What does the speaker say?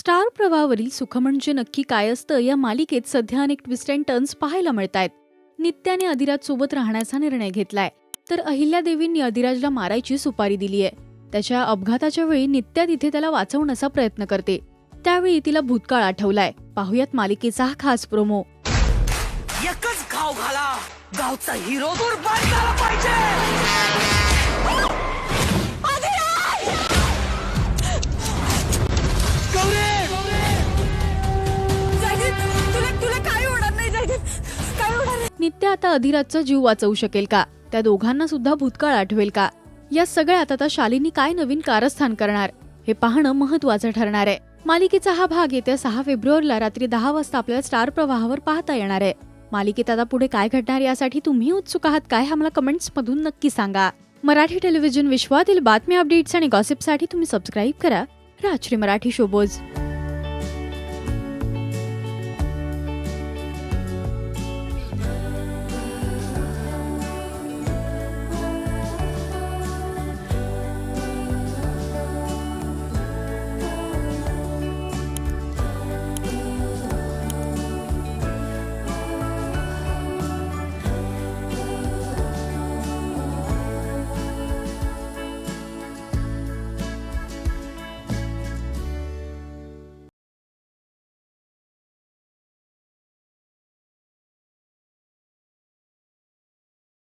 Star प्रवाहावरील सुख म्हणजे नक्की काय असतं या मालिकेत सध्या अनेक ट्विस्ट अँड टर्न्स पाहायला मिळत आहेत नित्याने अधिराज सोबत राहण्याचा निर्णय घेतलाय. तर अहिल्यादेवींनी अधिराजला मारायची सुपारी दिली आहे त्याच्या अपघाताच्या वेळी नित्या तिथे त्याला वाचवण्याचा प्रयत्न करते. त्यावेळी तिला भूतकाळ आठवलाय. पाहुयात मालिकेचा हा खास प्रोमो एकच घाव घाला. गावचा हिरो दूर झाला पाहिजे. होणार आता अधिराजचा जीव वाचवू शकेल का? त्या दोघांना सुद्धा भूतकाळ आठवेल का? या सगळ्यात आता शालिनी काय नवीन कारस्थान करणार? हे पाहणं महत्वाचं ठरणार आहे. मालिकेचा हा भाग येत्या सहा फेब्रुवारीला रात्री दहा वाजता आपल्याला स्टार प्रवाहावर पाहता येणार आहे. मालिकेत आता पुढे काय घडणार यासाठी तुम्ही उत्सुक आहात काय हा मला कमेंट्स मधून नक्की सांगा. मराठी टेलिव्हिजन विश्वातील बातम्या अपडेट्स आणि गॉसिपसाठी तुम्ही सबस्क्राईब करा. राजश्री मराठी शोबोज